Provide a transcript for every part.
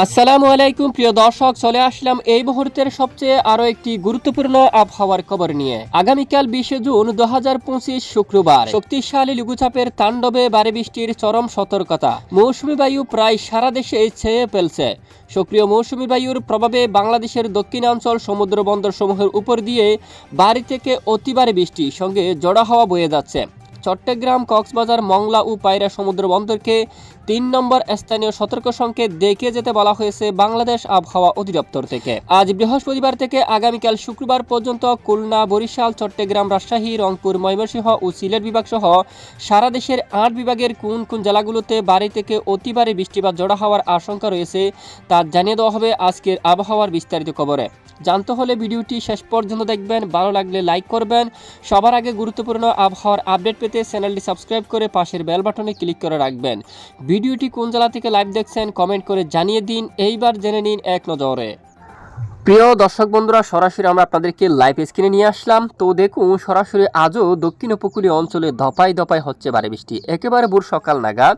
আসসালামু আলাইকুম, প্রিয় দর্শক, চলে আসলাম এই মুহূর্তের সবচেয়ে আরও একটি গুরুত্বপূর্ণ আবহাওয়ার খবর নিয়ে। আগামীকাল বিশে জুন দু হাজার পঁচিশ শুক্রবার। শক্তিশালী লঘুচাপের তাণ্ডবে বারে বৃষ্টির চরম সতর্কতা। মৌসুমী বায়ু প্রায় সারা দেশে ছেয়ে ফেলছে। সক্রিয় মৌসুমী বায়ুর প্রভাবে বাংলাদেশের দক্ষিণাঞ্চল সমুদ্র বন্দর সমূহের উপর দিয়ে বাড়ি থেকে অতিবারে বৃষ্টি সঙ্গে জড়া হওয়া বয়ে যাচ্ছে। চট্টগ্রাম, কক্সবাজার, মংলা ও পায়রা সমুদ্র বন্দরকে তিন নম্বর স্থানীয় সতর্ক সংকেত দেখে যেতে বলা হয়েছে বাংলাদেশ আবহাওয়া অধিদপ্তর থেকে। আজ বৃহস্পতিবার থেকে আগামীকাল শুক্রবার পর্যন্ত খুলনা, বরিশাল, চট্টগ্রাম, রাজশাহী, রংপুর, ময়মনসিংহ ও সিলেট বিভাগ সহ সারা দেশের আট বিভাগের কোন কোন জেলাগুলোতে বাড়ি থেকে অতিবারে বৃষ্টিপাত জড়া হওয়ার আশঙ্কা রয়েছে তা জানিয়ে দেওয়া হবে আজকের আবহাওয়ার বিস্তারিত খবরে। জানতে হলে ভিডিওটি শেষ পর্যন্ত দেখবেন, ভালো লাগলে লাইক করবেন। সবার আগে গুরুত্বপূর্ণ আবহাওয়ার আপডেট পেতে চ্যানেলটি সাবস্ক্রাইব করে পাশের বেল বাটনে ক্লিক করে রাখবেন। ভিডিওটি কোন জেলা থেকে লাইভ দেখছেন কমেন্ট করে জানিয়ে দিন। এইবার জেনে নিন এক নজরে। প্রিয় দর্শক বন্ধুরা, সরাসরি আমরা আপনাদেরকে লাইভ স্ক্রিনে নিয়ে আসলাম। তো দেখুন, সরাসরি আজও দক্ষিণ উপকূলীয় অঞ্চলে ধপাই ধপাই হচ্ছে বারে বৃষ্টি। একেবারে ভোর সকাল নাগাদ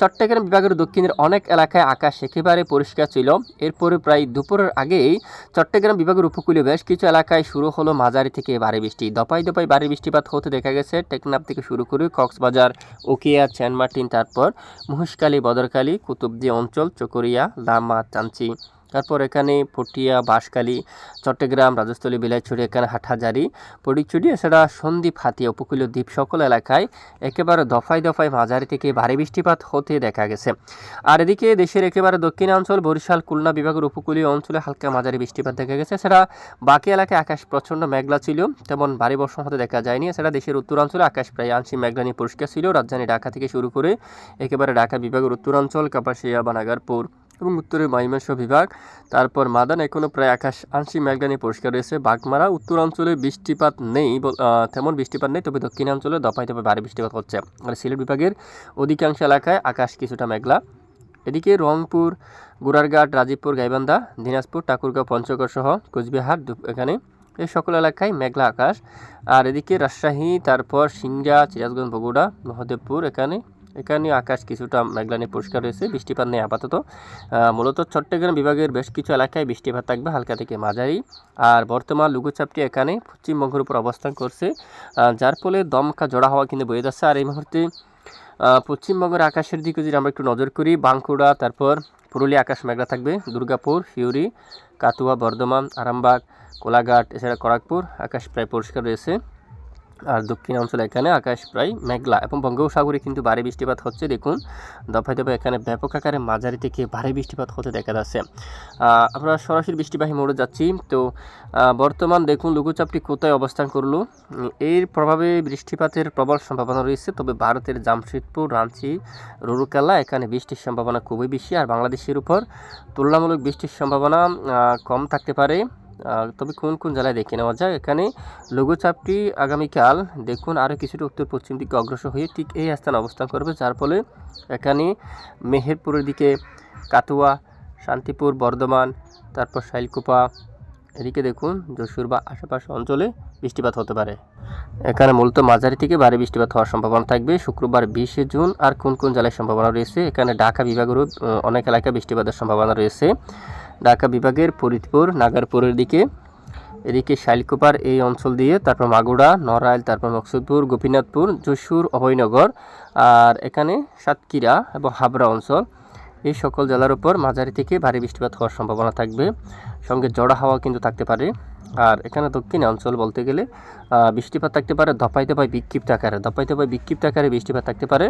চট্টগ্রাম বিভাগের দক্ষিণের অনেক এলাকায় আকাশ একেবারে পরিষ্কার ছিল। এরপরে প্রায় দুপুরের আগেই চট্টগ্রাম বিভাগের উপকূলীয় বেশ কিছু এলাকায় শুরু হলো মাঝারি থেকে বারে বৃষ্টি। দপাই দপাই বারে বৃষ্টিপাত হতে দেখা গেছে টেকনাফ থেকে শুরু করে কক্সবাজার ওকিয়া চ্যানমার্টিন তারপর মহেশখালী বদরকালী কুতুবদি অঞ্চল, চকরিয়া, লামা, চাঞ্চি। তারপর এখানে পটিয়া, বাঁশখালী, চট্টগ্রাম, রাজস্থলী, বিলাইছড়ি, এখানে হাটহাজারি, পরিচুরি, এছাড়া সন্দ্বীপ, হাতিয়া, উপকূলীয় দ্বীপ সকল এলাকায় একেবারে দফায় দফায় মাঝারি থেকে ভারী বৃষ্টিপাত হতে দেখা গেছে। আর এদিকে দেশের একেবারে দক্ষিণাঞ্চল, বরিশাল, খুলনা বিভাগের উপকূলীয় অঞ্চলে হালকা মাঝারি বৃষ্টিপাত দেখা গেছে। এছাড়া বাকি এলাকায় আকাশ প্রচণ্ড মেঘলা ছিল, তেমন ভারী বর্ষণ হতে দেখা যায়নি। এছাড়া দেশের উত্তরাঞ্চলে আকাশ প্রায় আংশিক মেঘলা নিয়ে পরিষ্কার ছিল। রাজধানী ঢাকা থেকে শুরু করে একেবারে ঢাকা বিভাগের উত্তরাঞ্চল, কাপাসিয়া বানাগারপুর এবং উত্তরের মাইমাংস বিভাগ। তারপর মাদান এখনও প্রায় আকাশ আংশিক মেঘলানি পরিষ্কার রয়েছে। বাগমারা উত্তরাঞ্চলে বৃষ্টিপাত নেই তেমন বৃষ্টিপাত নেই, তবে দক্ষিণাঞ্চলে দফায় দফায় ভারী বৃষ্টিপাত হচ্ছে। আর সিলেট বিভাগের অধিকাংশ এলাকায় আকাশ কিছুটা মেঘলা। এদিকে রংপুর গুড়ারঘাট রাজীবপুর, গাইবান্ধা, দিনাজপুর, ঠাকুরগাঁও, পঞ্চগড় সহ কোচবিহার এখানে এই সকল এলাকায় মেঘলা আকাশ। আর এদিকে রাজশাহী, তারপর সিংড়া, সিরাজগঞ্জ, বগুড়া, মহাদেবপুর এখানে এখানে আকাশ কিছুটা মেঘলানি পরিষ্কার রয়েছে বৃষ্টিপাত নেই আপাতত। মূলত চট্টগ্রাম বিভাগের বেশ কিছু এলাকায় বৃষ্টিপাত থাকবে হালকা থেকে মাঝারি। আর বর্তমান লঘুচাপটি এখানে পশ্চিমবঙ্গের উপর অবস্থান করছে। যার ফলে দমকা জোড়া হওয়া কিন্তু বয়ে যাচ্ছে। আর এই মুহূর্তে পশ্চিমবঙ্গের আকাশের দিকে যদি আমরা একটু নজর করি, বাঁকুড়া, তারপর পুরুলিয়া আকাশ মেঘলা থাকবে। দুর্গাপুর শিউরি কাতুয়া বর্ধমান, আরামবাগ, কোলাঘাট, এছাড়া খড়গপুর আকাশ প্রায় পরিষ্কার রয়েছে। আর দক্ষিণ অঞ্চলে এখানে আকাশ প্রায় মেঘলা এবং বঙ্গোপসাগরে কিন্তু ভারী বৃষ্টিপাত হচ্ছে। দেখুন, দফায় দফায় এখানে ব্যাপক আকারে মাঝারি থেকে ভারী বৃষ্টিপাত হতে দেখা যাচ্ছে। আমরা সরাসরি বৃষ্টিবাহী মোড়ে যাচ্ছি। তো বর্তমান দেখুন, লঘুচাপটি কোথায় অবস্থান করল? এর প্রভাবে বৃষ্টিপাতের প্রবল সম্ভাবনা রয়েছে। তবে ভারতের জামশেদপুর, রাঁচি, রুরুকেলা এখানে বৃষ্টির সম্ভাবনা খুবই বেশি। আর বাংলাদেশের উপর তুলনামূলক বৃষ্টির সম্ভাবনা কম থাকতে পারে। তবে কোন কোন জেলায় দেখে নেওয়া যায়? এখানে লঘুচাপটি আগামীকাল, দেখুন আরও কিছুটা উত্তর পশ্চিম দিকে অগ্রসর হয়ে ঠিক এই স্থানে অবস্থান করবে, যার ফলে এখানে মেহেরপুরের দিকে কাতুয়া শান্তিপুর, বর্ধমান, তারপর শাইলকুপা, এদিকে দেখুন, যশোর বা আশেপাশে অঞ্চলে বৃষ্টিপাত হতে পারে। এখানে মূলত মাঝারি থেকে ভারী বৃষ্টিপাত হওয়ার সম্ভাবনা থাকবে। শুক্রবার বিশে জুন আর কোন কোন জেলায় সম্ভাবনা রয়েছে? এখানে ঢাকা বিভাগেরও অনেক এলাকায় বৃষ্টিপাতের সম্ভাবনা রয়েছে। ঢাকা বিভাগের ফরিদপুর, নাগারপুরের দিকে। এদিকে শাইলকুপার এই অঞ্চল দিয়ে তারপর মাগুড়া নড়াইল, তারপর মকসুদপুর, গোপীনাথপুর, যশোর, অভয়নগর আর এখানে সাতক্ষীরা এবং হাবড়া অঞ্চল। এই সকল জেলার উপর মাঝারি থেকে ভারী বৃষ্টিপাত হওয়ার সম্ভাবনা থাকবে। সঙ্গে জড়া হাওয়া কিন্তু থাকতে পারে। আর এখানে দক্ষিণ অঞ্চল বলতে গেলে বৃষ্টিপাত থাকতে পারে দপাই দপাই বিক্ষিপ্ত আকারে। দপাই দপাই বিক্ষিপ্ত আকারে বৃষ্টিপাত থাকতে পারে।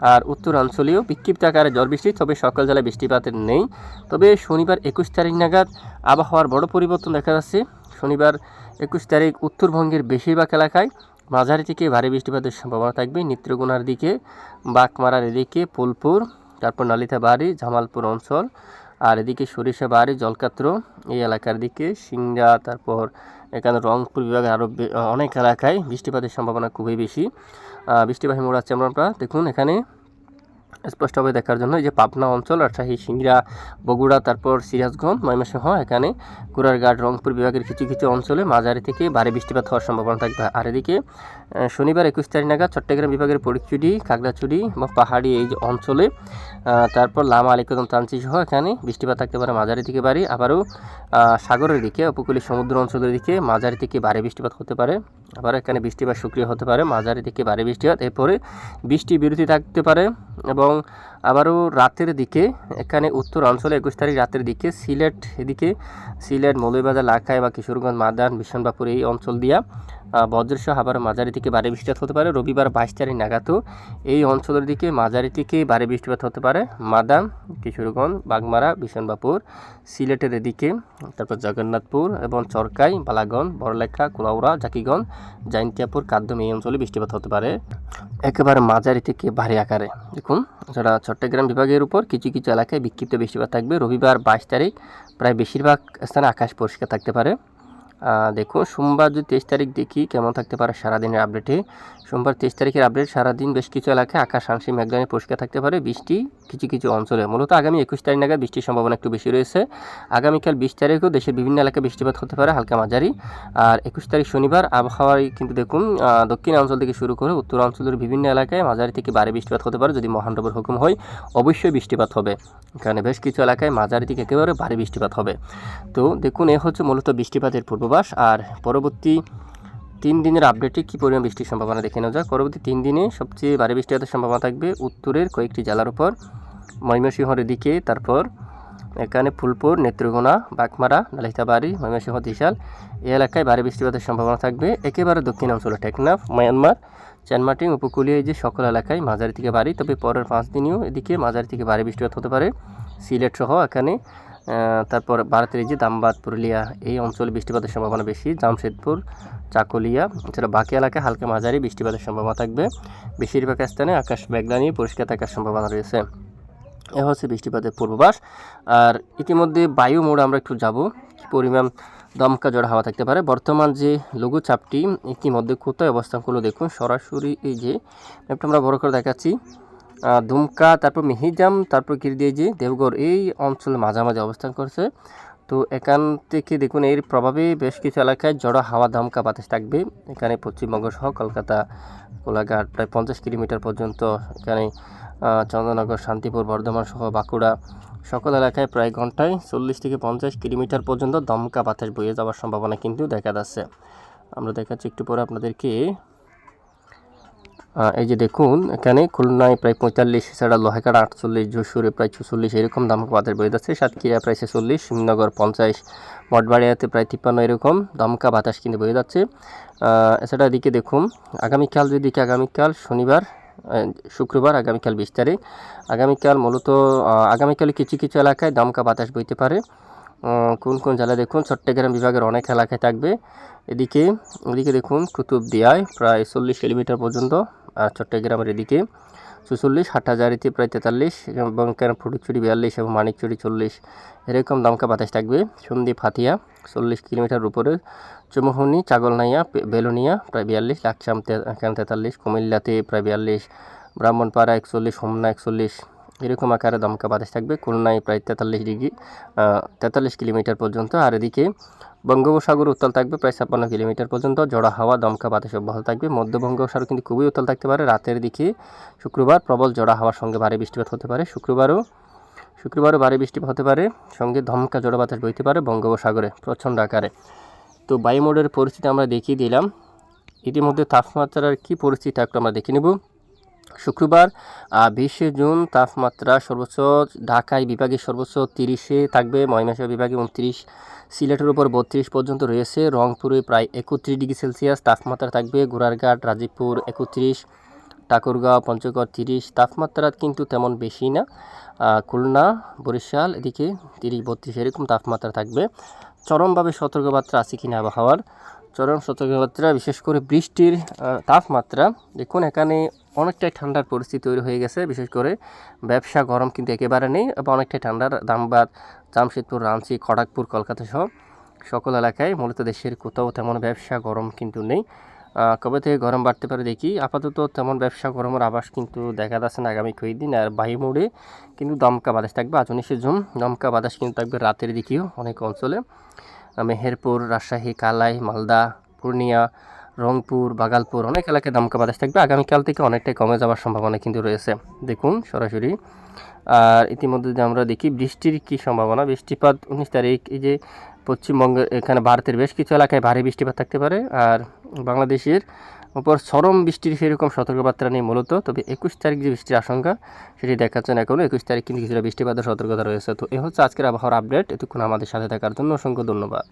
আর উত্তরাঞ্চলীয় বিক্ষিপ্ত আকারে ঝড় বৃষ্টি তবে সকল জেলায় বৃষ্টিপাতের নেই। তবে শনিবার একুশ তারিখ নাগাদ আবহাওয়ার বড় পরিবর্তন দেখা যাচ্ছে। শনিবার একুশ তারিখ উত্তরবঙ্গের বেশিরভাগ এলাকায় মাঝারি থেকে ভারী বৃষ্টিপাতের সম্ভাবনা থাকবে। নিত্রকোনার দিকে বাঁকমারার এদিকে ফুলপুর তারপর নালিতা নালিতাবাড়ি জামালপুর অঞ্চল আর এদিকে সরিষা সরিষাবাড়ি জলকাত্র এই এলাকার দিকে সিংড়া তারপর এখানে রংপুর বিভাগে আরও অনেক এলাকায় বৃষ্টিপাতের সম্ভাবনা খুবই বেশি। আহ, বৃষ্টিবাহী মোড় আছে আমরা দেখুন এখানে। স্পষ্টভাবে দেখার জন্য এই যে পাবনা অঞ্চল রাজশাহী সিংড়া বগুড়া, তারপর সিরাজগঞ্জ, ময়মনসিংহ, এখানে কুড়ারঘাট রংপুর বিভাগের কিছু কিছু অঞ্চলে মাঝারি থেকে ভারী বৃষ্টিপাত হওয়ার সম্ভাবনা থাকবে। আর এদিকে শনিবার একুশ তারিখ নাগাদ চট্টগ্রাম বিভাগের পরিচুরি খাগড়াছড়ি বা পাহাড়ি এই অঞ্চলে তারপর লামা, আলিকদম তানচি সহ এখানে বৃষ্টিপাত থাকতে পারে মাঝারি থেকে বাড়ি আবারও সাগরের দিকে, উপকূলীয় সমুদ্র অঞ্চলের দিকে মাঝারি থেকে ভারী বৃষ্টিপাত হতে পারে। আবার এখানে বৃষ্টিপাত সক্রিয় হতে পারে, মাঝারি থেকে ভারী বৃষ্টিপাত। এরপরে বৃষ্টি বিরতি থাকতে পারে। এবং আবারও রাতের দিকে, এখানে উত্তর অঞ্চলে একুশ তারিখ রাতের দিকে, সিলেট এদিকে, সিলেট, মৌলভীবাজার লাখায় বা কিশোরগঞ্জ, মাদান বিশনবাপুর এই অঞ্চল দিয়া বজ্রসহ আবার মাঝারি থেকে ভারী বৃষ্টিপাত হতে পারে। রবিবার বাইশ তারিখ নাগাদও এই অঞ্চলের দিকে মাঝারি থেকে ভারী বৃষ্টিপাত হতে পারে। মাদান, কিশোরগঞ্জ, বাগমারা বিশনবাপুর সিলেটের এদিকে, তারপর জগন্নাথপুর এবং চরকাই, বালাগঞ্জ, বড়লেখা, কুলাউড়া, জাকিগঞ্জ, জাইন্তিয়াপুর কাদ্যম এই অঞ্চলে বৃষ্টিপাত হতে পারে। একেবারে মাঝারি থেকে ভারী আকারে। দেখুন, যারা চট্টগ্রাম বিভাগের উপর কিছু কিছু এলাকায় বিক্ষিপ্ত বৃষ্টিপাত থাকবে। রবিবার বাইশ তারিখ প্রায় বেশিরভাগ স্থানে আকাশ পরিষ্কার থাকতে পারে। দেখুন, সোমবার যদি তেইশ তারিখ দেখি কেমন থাকতে পারে সারাদিনের আপডেটে সোমবার তেইশ তারিখের আপডেট সারাদিন বেশ কিছু এলাকায় আকাশ আংশিক মেঘদানে পরিষ্কার থাকতে পারে। বৃষ্টি কিছু কিছু অঞ্চলে। মূলত আগামী একুশ তারিখ নাগাদ বৃষ্টির সম্ভাবনা একটু বেশি রয়েছে। আগামীকাল বিশ তারিখও দেশের বিভিন্ন এলাকায় বৃষ্টিপাত হতে পারে, হালকা মাঝারি। আর একুশ তারিখ শনিবার আবহাওয়ায় কিন্তু দেখুন দক্ষিণ অঞ্চল থেকে শুরু করে উত্তর অঞ্চলের বিভিন্ন এলাকায় মাঝারি থেকে ভারী বৃষ্টিপাত হতে পারে যদি মহানগর হুকুম হয়, অবশ্যই বৃষ্টিপাত হবে। এখানে বেশ কিছু এলাকায় মাঝারি থেকে একেবারে ভারী বৃষ্টিপাত হবে। তো দেখুন, এ হচ্ছে মূলত বৃষ্টিপাতের পূর্বাভাস। আর পরবর্তী তিন দিনের আপডেটে কী পরিমাণ বৃষ্টির সম্ভাবনা দেখে নেওয়া যায় পরবর্তী তিন দিনে সবচেয়ে ভারী বৃষ্টিপাতের সম্ভাবনা থাকবে উত্তরের কয়েকটি জেলার উপর। ময়মনসিংহের দিকে, তারপর এখানে ফুলপুর, নেত্রকোনা, বাগমারা, নালিতাবাড়ি, ময়মনসিংহ, দিশাল। এই এলাকায় ভারী বৃষ্টিপাতের সম্ভাবনা থাকবে। একেবারে দক্ষিণ অঞ্চলে টেকনাফ, মায়ানমার, চানমাটিং, উপকূলীয় যে সকল এলাকায় মাঝারি থেকে ভারী, তবে পরের পাঁচ দিনেও এদিকে মাঝারি থেকে ভারী বৃষ্টিপাত হতে পারে। সিলেট সহ এখানে তারপর ভারতের এই যে দামবাদ, পুরুলিয়া, এই অঞ্চলে বৃষ্টিপাতের সম্ভাবনা বেশি। জামশেদপুর, চাকুলিয়া, এছাড়া বাকি এলাকায় হালকা মাঝারি বৃষ্টিপাতের সম্ভাবনা থাকবে। বেশিরভাগ স্থানে আকাশ মেঘদানি পরিষ্কার থাকার সম্ভাবনা রয়েছে। এ হচ্ছে বৃষ্টিপাতের পূর্বাভাস। আর ইতিমধ্যে বায়ু মোড় আমরা একটু যাব। কি পরিমাণ দমকা জড় হাওয়া থাকতে পারে? বর্তমান যে লঘুচাপটি, ইতিমধ্যে কোথায় অবস্থান করল দেখুন। সরাসরি এই যে ম্যাপটা আমরা বড় করে দেখাচ্ছি। দুমকা, তারপর মিহিজাম, তারপর দিয়ে যে দেবগড় এই অঞ্চলে মাঝামাঝি অবস্থান করছে। তো এখান থেকে দেখুন, এর প্রভাবে বেশ কিছু এলাকায় জড়ো হাওয়া দমকা বাতাস থাকবে। এখানে পশ্চিমবঙ্গ সহ কলকাতা, কোলাঘাট, প্রায় পঞ্চাশ কিলোমিটার পর্যন্ত এখানে চন্দ্রনগর, শান্তিপুর, বর্ধমান সহ বাঁকুড়া সকল এলাকায় প্রায় ঘন্টায় চল্লিশ থেকে পঞ্চাশ কিলোমিটার পর্যন্ত দমকা বাতাস বয়ে যাওয়ার সম্ভাবনা কিন্তু দেখা যাচ্ছে। আমরা দেখাচ্ছি একটু পরে আপনাদেরকে। এই যে দেখুন, এখানে খুলনায় প্রায় পঁয়তাল্লিশ, এছাড়া লোহাকাড়া আটচল্লিশ, যশোরে প্রায় ছচল্লিশ, এরকম দমকা বাতাস বয়ে যাচ্ছে। সাতক্ষীরা প্রায় ছেচল্লিশ শিবনগর পঞ্চাশ মঠবাড়িয়াতে প্রায় তিপ্পান্ন এরকম দমকা বাতাস কিন্তু বয়ে যাচ্ছে। এছাড়া এদিকে দেখুন, আগামীকাল, যদি দেখি আগামীকাল শনিবার শুক্রবার, আগামীকাল বিশ তারিখ। আগামীকাল মূলত আগামীকাল কিছু কিছু এলাকায় দমকা বাতাস বইতে পারে। কোন কোন জেলায় দেখুন, চট্টগ্রাম বিভাগের অনেক এলাকায় থাকবে। এদিকে এদিকে দেখুন কুতুবদিয়ায় প্রায় চল্লিশ কিলোমিটার পর্যন্ত, আর চট্টগ্রামের এদিকে চুচল্লিশ, হাটহাজারিতে প্রায় তেতাল্লিশ, এবং ফুটুচুরি বিয়াল্লিশ এবং মানিকচুরি চল্লিশ। এরকম দমকা বাতাস থাকবে। সন্দ্বীপ হাতিয়া চল্লিশ কিলোমিটার উপরে চুমোহনি, চাগলনাইয়া বেলুনিয়া, প্রায় বিয়াল্লিশ লাকসাম তে- তেতাল্লিশ, কুমিল্লাতে প্রায় বিয়াল্লিশ, ব্রাহ্মণপাড়া একচল্লিশ, হোমনা একচল্লিশ, এরকম আকারে দমকা বাতাস থাকবে। খুলনায় প্রায় তেতাল্লিশ ডিগ্রি তেতাল্লিশ কিলোমিটার পর্যন্ত। আর এদিকে বঙ্গোপসাগর উত্তাল থাকবে প্রায় ছাপ্পান্ন কিলোমিটার পর্যন্ত। জড়া হাওয়া, দমকা বাতাস অব্যাহত থাকবে। মধ্য বঙ্গোপসাগর কিন্তু খুবই উত্তাল থাকতে পারে। রাতের দিকে শুক্রবার প্রবল জড়া হাওয়ার সঙ্গে ভারী বৃষ্টিপাত হতে পারে। শুক্রবারও শুক্রবারও ভারী বৃষ্টিপাত হতে পারে। সঙ্গে ধমকা জড়া বাতাস বইতে পারে বঙ্গোপসাগরে প্রচণ্ড আকারে। তো বায়ুমোডের পরিস্থিতি আমরা দেখিয়ে দিলাম। ইতিমধ্যে তাপমাত্রার কি পরিস্থিতি একটু আমরা দেখে নেব। শুক্রবার বিশে জুন তাপমাত্রা সর্বোচ্চ ঢাকায় বিভাগে সর্বোচ্চ তিরিশে থাকবে, ময়মনসিংহ বিভাগে উনত্রিশ, সিলেটের উপর বত্রিশ পর্যন্ত রয়েছে, রংপুরে প্রায় একত্রিশ ডিগ্রি সেলসিয়াস তাপমাত্রা থাকবে গোড়ারঘাট রাজীবপুর একত্রিশ, ঠাকুরগাঁও পঞ্চগড় তিরিশ, তাপমাত্রা কিন্তু তেমন বেশি না। খুলনা, বরিশাল এদিকে তিরিশ, বত্রিশ এরকম তাপমাত্রা থাকবে। চরমভাবে সতর্কবার্তা আছে কিনা আবহাওয়ার? চরম সতর্কবার্তা, বিশেষ করে বৃষ্টির তাপমাত্রা। দেখুন, এখানে অনেকটাই ঠান্ডার পরিস্থিতি তৈরি হয়ে গেছে। বিশেষ করে ব্যবসা গরম কিন্তু একেবারে নেই এবং অনেকটাই ঠান্ডার দামবাদ, জামশেদপুর রাঞ্চি খড়গপুর, কলকাতা সহ সকল এলাকায়, মূলত দেশের কোথাও তেমন ব্যবসা গরম কিন্তু নেই। কবে থেকে গরম বাড়তে পারে দেখি। আপাতত তেমন ব্যবসা গরমের আভাস কিন্তু দেখা যাচ্ছে না আগামী কয়েকদিন। আর বায়ু মোড়ে কিন্তু দমকা বাতাস থাকবে। আজ উনিশে জুন দমকা বাতাস কিন্তু থাকবে রাতের দিকেও অনেক অঞ্চলে। মেহেরপুর, রাজশাহী, কালাই, মালদা, পূর্ণিয়া, রংপুর, বাগালপুর অনেক এলাকায় দমকা বাতাস থাকবে। আগামীকাল থেকে অনেকটাই কমে যাওয়ার সম্ভাবনা কিন্তু রয়েছে। দেখুন সরাসরি। আর ইতিমধ্যে যদি আমরা দেখি বৃষ্টির কি সম্ভাবনা? বৃষ্টিপাত উনিশ তারিখ এই যে পশ্চিমবঙ্গের এখানে ভারতের বেশ কিছু এলাকায় ভারী বৃষ্টিপাত থাকতে পারে। আর বাংলাদেশের ওপর চরম বৃষ্টির সেরকম সতর্কবার্তা নেই মূলত, তবে একুশ তারিখ যে বৃষ্টির আশঙ্কা, সেটি দেখাচ্ছে না এখনও একুশ তারিখ কিন্তু কিছুটা বৃষ্টিপাতের সতর্কতা রয়েছে। তো এ হচ্ছে আজকের আবহাওয়ার আপডেট। এতক্ষণ আমাদের সাথে থাকার জন্য অসংখ্য ধন্যবাদ।